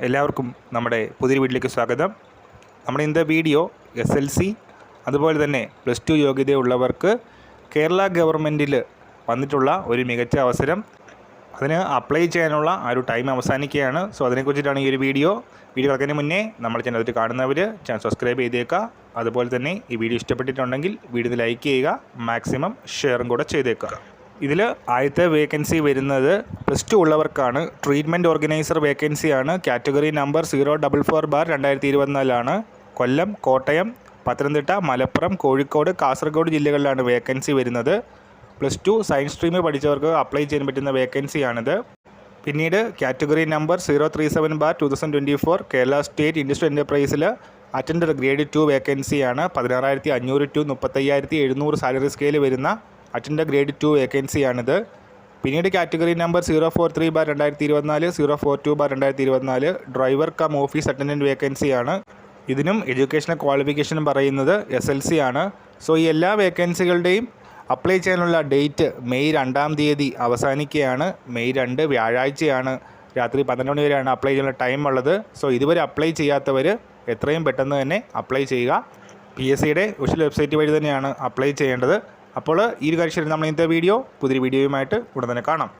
എല്ലാവർക്കും നമ്മുടെ പുതിയ വീട്ടിലേക്ക് സ്വാഗതം. നമ്മുടെ ഇന്നത്തെ വീഡിയോ എസ് എൽ സി അതുപോലെ തന്നെ പ്ലസ് ടു യോഗ്യതയുള്ളവർക്ക് കേരള ഗവൺമെന്റിൽ വന്നിട്ടുള്ള ഒരു മികച്ച അവസരം. അതിന് അപ്ലൈ ചെയ്യാനുള്ള ആ ഒരു ടൈം അവസാനിക്കുകയാണ്. സോ അതിനെക്കുറിച്ചിട്ടാണ് ഈ ഒരു വീഡിയോ. വീഡിയോ കിടക്കുന്നതിന് മുന്നേ നമ്മുടെ ചാനൽ കാണുന്നവർ ചാനൽ സബ്സ്ക്രൈബ് ചെയ്തേക്കുക. അതുപോലെ തന്നെ ഈ വീഡിയോ ഇഷ്ടപ്പെട്ടിട്ടുണ്ടെങ്കിൽ വീഡിയോ ലൈക്ക് ചെയ്യുക മാക്സിമം ഷെയറും കൂടെ ചെയ്തേക്കുക. ഇതിൽ ആദ്യത്തെ വേക്കൻസി വരുന്നത് പ്ലസ് ടു ഉള്ളവർക്കാണ്. ട്രീറ്റ്മെന്റ് ഓർഗനൈസർ വേക്കൻസിയാണ് category number zero double four bar രണ്ടായിരത്തി ഇരുപത്തിനാലാണ് കൊല്ലം കോട്ടയം പത്തനംതിട്ട മലപ്പുറം കോഴിക്കോട് കാസർഗോഡ് ജില്ലകളിലാണ് വേക്കൻസി വരുന്നത്. പ്ലസ് ടു സയൻസ് സ്ട്രീമിൽ പഠിച്ചവർക്ക് അപ്ലൈ ചെയ്യാൻ പറ്റുന്ന വേക്കൻസിയാണിത് പിന്നീട് category number zero three seven bar two thousand twenty four Kerala state industrial എന്റർപ്രൈസിൽ attender grade two വേക്കൻസിയാണ് പതിനാറായിരത്തി അഞ്ഞൂറ് ടു മുപ്പത്തയ്യായിരത്തി എഴുന്നൂറ് സാലറി സ്കെയിൽ വരുന്ന അറ്റൻഡർ ഗ്രേഡ് ടു വേക്കൻസിയാണിത്. പിന്നീട് category number zero four three bar രണ്ടായിരത്തി ഇരുപത്തിനാല് സീറോ ഫോർ ടു ബാർ രണ്ടായിരത്തി ഇരുപത്തിനാല് ഡ്രൈവർ കം ഓഫീസ് അറ്റൻഡന്റ് വേക്കൻസിയാണ്. ഇതിനും എഡ്യൂക്കേഷണൽ ക്വാളിഫിക്കേഷൻ പറയുന്നത് എസ് എൽ സി ആണ്. സോ ഈ എല്ലാ വേക്കൻസികളുടെയും അപ്ലൈ ചെയ്യാനുള്ള ഡേറ്റ് മെയ് രണ്ടാം തീയതി അവസാനിക്കുകയാണ്. മെയ് രണ്ട് വ്യാഴാഴ്ചയാണ്. രാത്രി പന്ത്രണ്ട് മണി വരെയാണ് അപ്ലൈ ചെയ്യാനുള്ള ടൈം ഉള്ളത്. സോ ഇതുവരെ അപ്ലൈ ചെയ്യാത്തവർ എത്രയും പെട്ടെന്ന് തന്നെ അപ്ലൈ ചെയ്യുക. പി എസ് സിയുടെ ഒഫീഷ്യൽ വെബ്സൈറ്റ് വഴി തന്നെയാണ് അപ്ലൈ ചെയ്യേണ്ടത്. അപ്പോൾ ഈ ഒരു കാര്യം നമ്മൾ ഇന്നത്തെ വീഡിയോ പുതിയൊരു വീഡിയോയുമായിട്ട് ഉടൻ തന്നെ കാണാം.